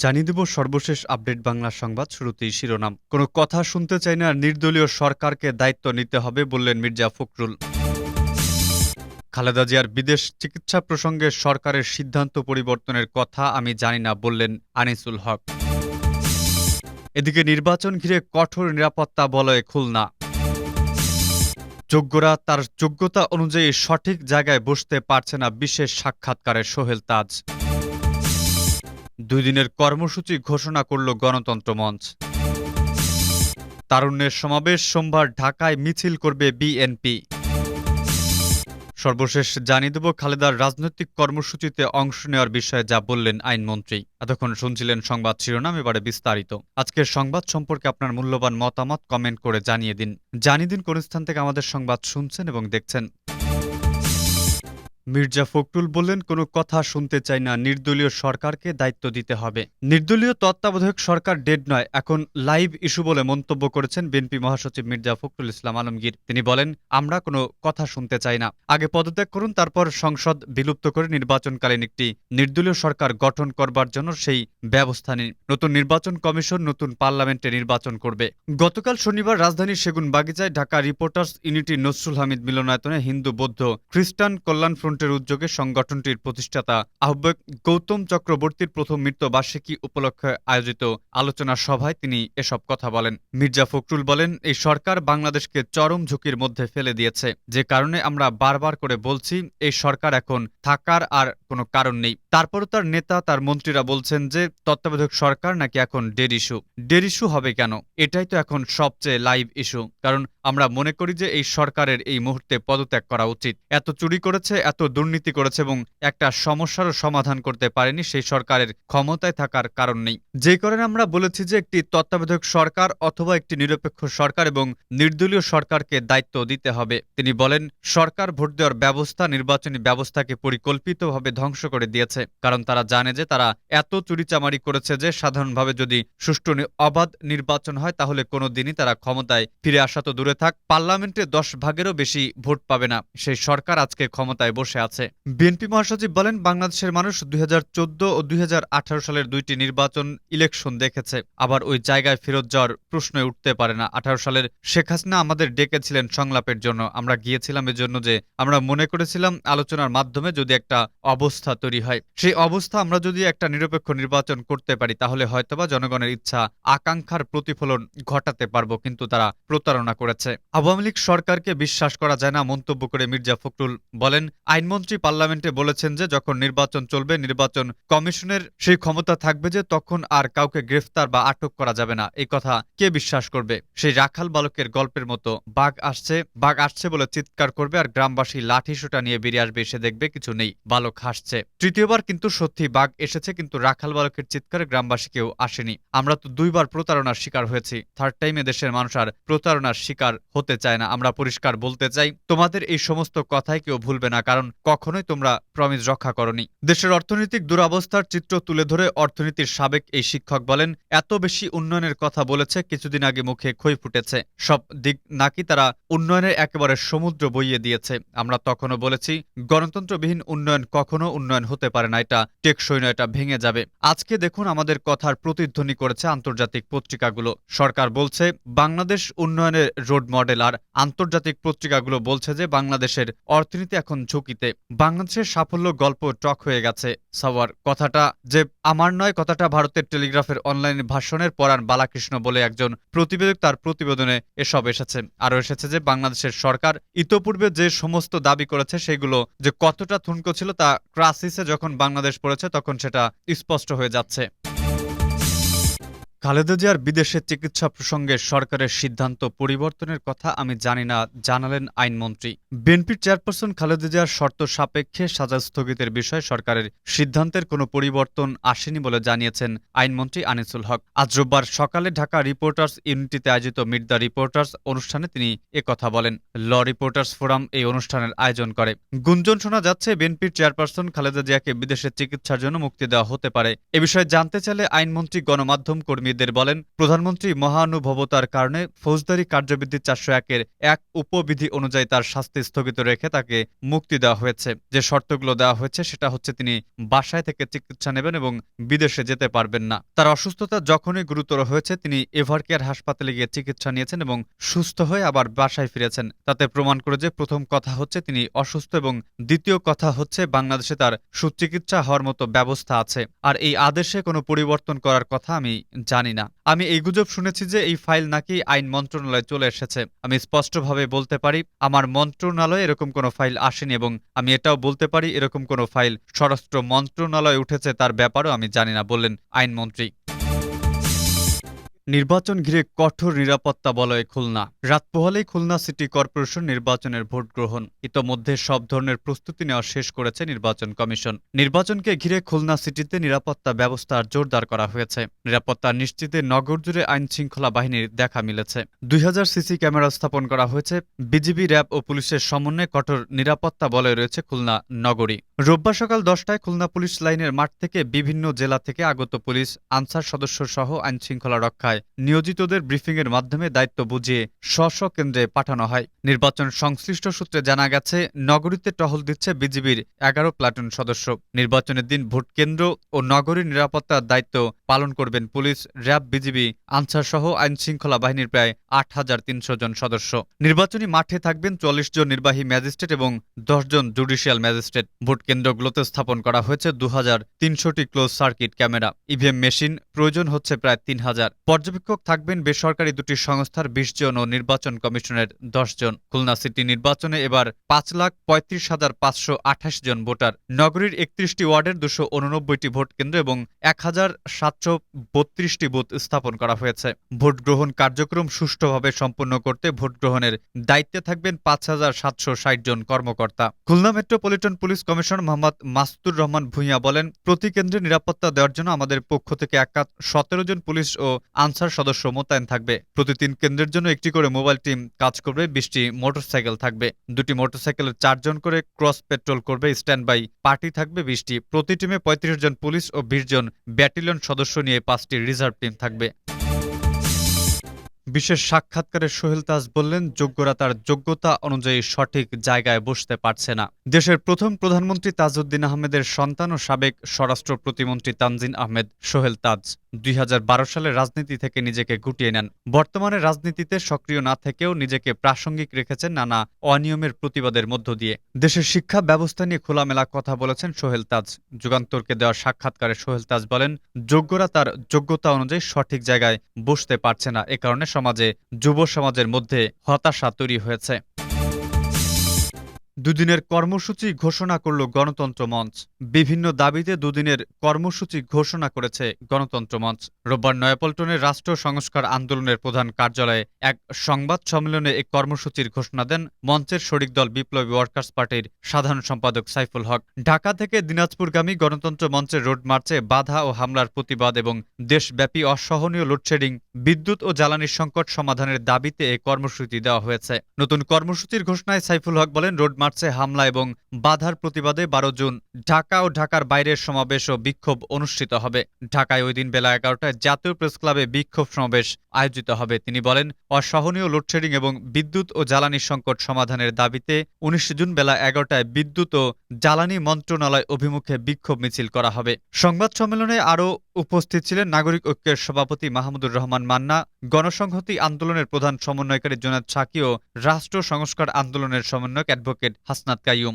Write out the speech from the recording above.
জানিয়ে দেব সর্বশেষ আপডেট বাংলা সংবাদ শুরুতেই শিরোনাম। কোনো কথা শুনতে চাই না, নির্দলীয় সরকারকে দায়িত্ব নিতে হবে বললেন মির্জা ফখরুল। খালেদা জিয়ার বিদেশ চিকিৎসা প্রসঙ্গে সরকারের সিদ্ধান্ত পরিবর্তনের কথা আমি জানি না বললেন আনিসুল হক। এদিকে নির্বাচন ঘিরে কঠোর নিরাপত্তা বলয়ে খুলনা। যোগ্যরা তার যোগ্যতা অনুযায়ী সঠিক জায়গায় বসতে পারছে না, বিশেষ সাক্ষাৎকারে সোহেল তাজ। দুই দিনের কর্মসূচি ঘোষণা করল গণতন্ত্র মঞ্চ। তারুণ্যের সমাবেশ সোমবার ঢাকায় মিছিল করবে বিএনপি। সর্বশেষ জানিয়ে দেব খালেদার রাজনৈতিক কর্মসূচিতে অংশ নেওয়ার বিষয়ে যা বললেন আইনমন্ত্রী। এতক্ষণ শুনছিলেন সংবাদ শিরোনাম, এবারে বিস্তারিত। আজকের সংবাদ সম্পর্কে আপনার মূল্যবান মতামত কমেন্ট করে জানিয়ে দিন। জানিয়ে দিন কোন স্থান থেকে আমাদের সংবাদ শুনছেন এবং দেখছেন। মির্জা ফখরুল বললেন, কোনো কথা শুনতে চাই না, নির্দলীয় সরকারকে দায়িত্ব দিতে হবে। নির্দলীয় তত্ত্বাবধায়ক সরকার ডেড নয়, এখন লাইভ ইস্যু বলে মন্তব্য করেছেন বিএনপি মহাসচিব মির্জা ফখরুল ইসলাম আলমগীর। তিনি বলেন, আমরা কোনো কথা শুনতে চাই না। আগে পদত্যাগ করুন, তারপর সংসদ বিলুপ্ত করে নির্বাচনকালীন একটি নির্দলীয় সরকার গঠন করবার জন্য সেই ব্যবস্থা নিন। নতুন নির্বাচন কমিশন, নতুন পার্লামেন্টে নির্বাচন করবে। গতকাল শনিবার রাজধানীর সেগুন বাগিচায় ঢাকা রিপোর্টার্স ইউনিটি নসরুল হামিদ মিলনায়তনে হিন্দু, বৌদ্ধ, খ্রিস্টান কল্যাণ ফ্রন্টের উদ্যোগে সংগঠনটির প্রতিষ্ঠাতা আহ্বায়ক গৌতম চক্রবর্তীর প্রথম মৃত্যুবার্ষিকী উপলক্ষে আয়োজিত আলোচনা সভায় তিনি এসব কথা বলেন। মির্জা ফখরুল বলেন, এই সরকার বাংলাদেশকে চরম ঝুঁকির মধ্যে ফেলে দিয়েছে। যে কারণে আমরা বারবার করে বলছি, এই সরকার এখন থাকার আর কোনো কারণ নেই। তারপরও তার নেতা, তার মন্ত্রীরা বলছেন যে, তত্ত্বাবধায়ক সরকার নাকি এখন ডেড ইস্যু ডেড ইস্যু হবে কেন? এটাই তো এখন সবচেয়ে লাইভ ইস্যু কারণ আমরা মনে করি যে এই সরকারের এই মুহূর্তে পদত্যাগ করা উচিত। এত চুরি করেছে, এত দুর্নীতি করেছে এবং একটা সমস্যারও সমাধান করতে পারেনি সেই সরকারের ক্ষমতায় থাকার কারণ নেই। যে কারণে আমরা বলেছি যে একটি তত্ত্বাবধায়ক সরকার অথবা একটি নিরপেক্ষ সরকার এবং নির্দলীয় সরকারকে দায়িত্ব দিতে হবে। তিনি বলেন, সরকার ভোট দেওয়ার ব্যবস্থা নির্বাচনী ব্যবস্থাকে পরিকল্পিতভাবে ধ্বংস করে দিয়েছে। কারণ তারা জানে যে তারা এত চুরিচামারি করেছে যে সাধারণভাবে যদি সুষ্ঠু অবাধ নির্বাচন হয় তাহলে কোনো দিনই তারা ক্ষমতায় ফিরে আসা তো দূরে থাক, পার্লামেন্টে দশ ভাগেরও বেশি ভোট পাবে না। সেই সরকার আজকে ক্ষমতায় বসে আছে। বিএনপি মহাসচিব বলেন, বাংলাদেশের মানুষ দুই ও দুই সালের দুইটি নির্বাচন ইলেকশন দেখেছে। আবার ওই জায়গায় ফেরত যাওয়ার প্রশ্ন উঠতে পারে না। আঠারো সালের শেখ হাসিনা আমাদের ডেকেছিলেন সংলাপের জন্য। আমরা গিয়েছিলাম এজন্য যে আমরা মনে করেছিলাম আলোচনার মাধ্যমে যদি একটা অবস্থা তৈরি হয়। সেই অবস্থা আমরা যদি একটা নিরপেক্ষ নির্বাচন করতে পারি, তাহলে হয়তোবা জনগণের ইচ্ছা, আকাঙ্ক্ষার প্রতিফলন ঘটাতে পারব। কিন্তু তারা প্রতারণা করেছে। আওয়ামী লীগ সরকারকে বিশ্বাস করা যায় না, মন্তব্য করে মির্জা ফখরুল বলেন। আইনমন্ত্রী পার্লামেন্টে বলেছেন যে, যখন নির্বাচন চলবে, নির্বাচন কমিশনের সেই ক্ষমতা থাকবে যে, তখন আর কাউকে গ্রেফতার বা আটক করা যাবে না। এই কথা কে বিশ্বাস করবে? সেই রাখাল বালকের গল্পের মতো, বাঘ আসছে বাঘ আসছে বলে চিৎকার করবে আর গ্রামবাসী লাঠি সোটা নিয়ে বেরিয়ে আসবে, এসে দেখবে কিছু নেই, বালক হাসছে। তৃতীয়বার কিন্তু সত্যি বাঘ এসেছে, কিন্তু রাখাল বালকের চিৎকারে গ্রামবাসী কেউ আসেনি। আমরা তো দুইবার প্রতারণার শিকার হয়েছি। থার্ড টাইমে দেশের মানুষ আর প্রতারণার শিকার হতে চায় না, আমরা পরিষ্কার বলতে চাই, তোমাদের এই সমস্ত কথাই কেউ ভুলবে না, কারণ কখনোই তোমরা প্রমিস রক্ষা করনি। দেশের অর্থনৈতিক দুরবস্থার চিত্র তুলে ধরে অর্থনীতির সাবেক এই শিক্ষক বলেন, এত বেশি উন্নয়নের কথা বলেছে, কিছুদিন আগে মুখে খই ফুটেছে। সব দিক নাকি তারা উন্নয়নের একেবারে সমুদ্র বইয়ে দিয়েছে। আমরা তখনও বলেছি, গণতন্ত্রবিহীন উন্নয়ন কখনো উন্নয়ন হতে পারে না, এটা টেকসই নয়, এটা ভেঙে যাবে। আজকে দেখুন আমাদের কথার প্রতিধ্বনি করেছে আন্তর্জাতিক পত্রিকাগুলো। সরকার বলছে, বাংলাদেশ উন্নয়নের রোড মডেল আর আন্তর্জাতিক পত্রিকাগুলো বলছে যে বাংলাদেশের অর্থনীতি এখন ঝুঁকিতে। বাংলাদেশের সাফল্য গল্প টক হয়ে গেছে। সাওয়ার, কথাটা যে আমার নয়, কথাটা ভারতের টেলিগ্রাফের অনলাইন ভাষণের পরাণ বালাকৃষ্ণ বলে একজন প্রতিবেদক তার প্রতিবেদনে এসব এসেছে। আরও এসেছে যে বাংলাদেশের সরকার ইতোপূর্বে যে সমস্ত দাবি করেছে সেগুলো যে কতটা থুনকো ছিল তা ক্রাসিসে যখন বাংলাদেশ পড়েছে তখন সেটা স্পষ্ট হয়ে যাচ্ছে। খালেদা জিয়ার বিদেশে চিকিৎসা প্রসঙ্গে সরকারের সিদ্ধান্ত পরিবর্তনের কথা আমি জানি না, জানালেন আইনমন্ত্রী। বিএনপির চেয়ারপারসন খালেদা জিয়ার শর্ত সাপেক্ষে সাজা স্থগিতের বিষয়ে সরকারের সিদ্ধান্তের কোনো পরিবর্তন আসেনি বলে জানিয়েছেন আইনমন্ত্রী আনিসুল হক। আজ রোববার সকালে ঢাকা রিপোর্টার্স ইউনিটিতে আয়োজিত মিট দ্য রিপোর্টার্স অনুষ্ঠানে তিনি কথা বলেন। ল রিপোর্টার্স ফোরাম এই অনুষ্ঠানের আয়োজন করে। গুঞ্জন শোনা যাচ্ছে, বিএনপির চেয়ারপারসন খালেদা জিয়াকে বিদেশে চিকিৎসার জন্য মুক্তি দেওয়া হতে পারে। এ বিষয়ে জানতে চাইলে আইনমন্ত্রী গণমাধ্যম কর্মীর আইনজীবীদের বলেন, প্রধানমন্ত্রী মহানুভবতার কারণে ফৌজদারি কার্যবিধি চারশো একের এক উপবিধি অনুযায়ী তার শাস্তি স্থগিত রেখে তাকে মুক্তি দেওয়া হয়েছে। যে শর্তগুলো দেওয়া হয়েছে, সেটা হচ্ছে তিনি বাসায় থেকে চিকিৎসা নেবেন এবং বিদেশে যেতে পারবেন না। তার অসুস্থতা যখনই গুরুতর হয়েছে, তিনি এভারকেয়ার হাসপাতালে গিয়ে চিকিৎসা নিয়েছেন এবং সুস্থ হয়ে আবার বাসায় ফিরেছেন। তাতে প্রমাণ করে যে প্রথম কথা হচ্ছে, তিনি অসুস্থ এবং দ্বিতীয় কথা হচ্ছে, বাংলাদেশে তার সুচিকিৎসা হওয়ার মতো ব্যবস্থা আছে। আর এই আদেশে কোনো পরিবর্তন করার কথা আমি জানি না। আমি এই গুজব শুনেছি যে এই ফাইল নাকি আইন মন্ত্রণালয়ে চলে এসেছে। আমি স্পষ্টভাবে বলতে পারি, আমার মন্ত্রণালয়ে এরকম কোনো ফাইল আসেনি এবং আমি এটাও বলতে পারি, এরকম কোনো ফাইল স্বরাষ্ট্র মন্ত্রণালয়ে উঠেছে তার ব্যাপারও আমি জানি না, বললেন আইনমন্ত্রী। নির্বাচন ঘিরে কঠোর নিরাপত্তা বলয়ে খুলনা। রাত পোহালেই খুলনা সিটি কর্পোরেশন নির্বাচনের ভোট গ্রহণ। ইতোমধ্যে সব ধরনের প্রস্তুতি নেওয়া শেষ করেছে নির্বাচন কমিশন। নির্বাচনকে ঘিরে খুলনা সিটিতে নিরাপত্তা ব্যবস্থা জোরদার করা হয়েছে। নিরাপত্তা নিশ্চিতে নগর জুড়ে আইন শৃঙ্খলা বাহিনীর দেখা মিলেছে। দুই হাজার সিসি ক্যামেরা স্থাপন করা হয়েছে। বিজিবি, র্যাব ও পুলিশের সমন্বয়ে কঠোর নিরাপত্তা বলয়ে রয়েছে খুলনা নগরী। রোববার সকাল দশটায় খুলনা পুলিশ লাইনের মাঠ থেকে বিভিন্ন জেলা থেকে আগত পুলিশ, আনসার সদস্য সহ আইন শৃঙ্খলা রক্ষায় নিয়োজিতদের ব্রিফিংয়ের মাধ্যমে দায়িত্ব বুঝিয়ে স্ব স্ব কেন্দ্রে পাঠানো হয়। নির্বাচন সংশ্লিষ্ট সূত্রে জানা গেছে, নগরীতে টহল দিচ্ছে বিজিবির এগারো প্লাটুন সদস্য। নির্বাচনের দিন ভোট কেন্দ্র ও নগরীর নিরাপত্তার দায়িত্ব পালন করবেন পুলিশ, র্যাব, বিজিবি আনসার সহ আইন শৃঙ্খলা বাহিনীর প্রায় আট হাজার তিনশো জন সদস্য। নির্বাচনী মাঠে থাকবেন চল্লিশ জন নির্বাহী ম্যাজিস্ট্রেট এবং দশ জন জুডিশিয়াল ম্যাজিস্ট্রেট। ভোট কেন্দ্রগুলোতে স্থাপন করা হয়েছে দু হাজার তিনশোটি close circuit camera. EVM machine প্রয়োজন হচ্ছে প্রায় তিন হাজার। পর্যবেক্ষক থাকবেন বেসরকারি দুটি সংস্থার বিশ জন ও নির্বাচন কমিশনের দশ জন। খুলনা সিটি নির্বাচনে এবার পাঁচ লাখ পঁয়ত্রিশ হাজার পাঁচশো আঠাশ জন ভোটার। নগরীর একত্রিশটি ওয়ার্ডের দুশো উননব্বইটি ভোট কেন্দ্র এবং এক হাজার সাতশো বত্রিশটি বুথ স্থাপন করা হয়েছে। ভোট গ্রহণ কার্যক্রম সুষ্ঠুভাবে সম্পন্ন করতে ভোট গ্রহণের দায়িত্বে থাকবেন পাঁচ হাজার সাতশো ষাট জন কর্মকর্তা। Khulna metropolitan police commissioner Mohammad Mastur Rahman Bhuiyan বলেন, প্রতি কেন্দ্রে নিরাপত্তা দেওয়ার জন্য আমাদের পক্ষ থেকে একাত সতেরো জন পুলিশ ও আনসার সদস্য মোতায়েন থাকবে। প্রতি তিন কেন্দ্রের জন্য একটি করে মোবাইল টিম কাজ করবে, বিশটি মোটরসাইকেল থাকবে। দুটি মোটরসাইকেলের চারজন করে ক্রস পেট্রোল করবে স্ট্যান্ড বাই পার্টি থাকবে, বিশটি। প্রতি টিমে পঁয়ত্রিশ জন পুলিশ ও বিশ জন ব্যাটালিয়ন সদস্য নিয়ে পাঁচটি রিজার্ভ টিম থাকবে। বিশেষ সাক্ষাৎকারে সোহেল তাজ বললেন, যোগ্যরা তার যোগ্যতা অনুযায়ী সঠিক জায়গায় বসতে পারছে না। দেশের প্রথম প্রধানমন্ত্রী তাজউদ্দিন আহমেদের সন্তান ও সাবেক স্বরাষ্ট্র প্রতিমন্ত্রী তানজিন আহমেদ সোহেল তাজ দুই সালে রাজনীতি থেকে নিজেকে গুটিয়ে নেন। বর্তমানে রাজনীতিতে সক্রিয় না থেকেও নিজেকে প্রাসঙ্গিক রেখেছেন নানা অনিয়মের প্রতিবাদের মধ্য দিয়ে। দেশের শিক্ষা ব্যবস্থা নিয়ে খোলামেলা কথা বলেছেন সোহেল তাজ। যুগান্তরকে দেওয়া সাক্ষাৎকারে সোহেল তাজ বলেন, যোগ্যরা তার যোগ্যতা অনুযায়ী সঠিক জায়গায় বসতে পারছে না, এ কারণে সমাজে যুব সমাজের মধ্যে হতাশা তৈরি হয়েছে। দুদিনের কর্মসূচি ঘোষণা করল গণতন্ত্র মঞ্চ। বিভিন্ন দাবিতে দুদিনের কর্মসূচি ঘোষণা করেছে গণতন্ত্র মঞ্চ। রোববার নয়াপল্টনের রাষ্ট্র সংস্কার আন্দোলনের প্রধান কার্যালয়ে এক সংবাদ সম্মেলনে এই কর্মসূচির ঘোষণা দেন মঞ্চের শরিক দল বিপ্লবী ওয়ার্কার্স পার্টির সাধারণ সম্পাদক সাইফুল হক। ঢাকা থেকে দিনাজপুরগামী গণতন্ত্র মঞ্চের রোড মার্চে বাধা ও হামলার প্রতিবাদ এবং দেশব্যাপী অসহনীয় লোডশেডিং, বিদ্যুৎ ও জ্বালানির সংকট সমাধানের দাবিতে এই কর্মসূচি দেওয়া হয়েছে। নতুন কর্মসূচির ঘোষণায় সাইফুল হক বলেন, রোড মার্চে হামলা এবং বাধার প্রতিবাদে বারো জুন ঢাকা ও ঢাকার বাইরের সমাবেশ ও বিক্ষোভ অনুষ্ঠিত হবে। ঢাকায় ওই দিন বেলা এগারোটায় জাতীয় প্রেস ক্লাবে বিক্ষোভ সমাবেশ আয়োজিত হবে। তিনি বলেন, অসহনীয় লোডশেডিং এবং বিদ্যুৎ ও জ্বালানি সংকট সমাধানের দাবিতে উনিশ জুন বেলা এগারোটায় বিদ্যুৎ ও জ্বালানি মন্ত্রণালয় অভিমুখে বিক্ষোভ মিছিল করা হবে। সংবাদ সম্মেলনে আরও উপস্থিত ছিলেন নাগরিক ঐক্যের সভাপতি মাহমুদুর রহমান মান্না, গণসংহতি আন্দোলনের প্রধান সমন্বয়কারী জোনাদ সাকি ও রাষ্ট্র সংস্কার আন্দোলনের সমন্বয়ক অ্যাডভোকেট হাসনাত কাইয়ুম।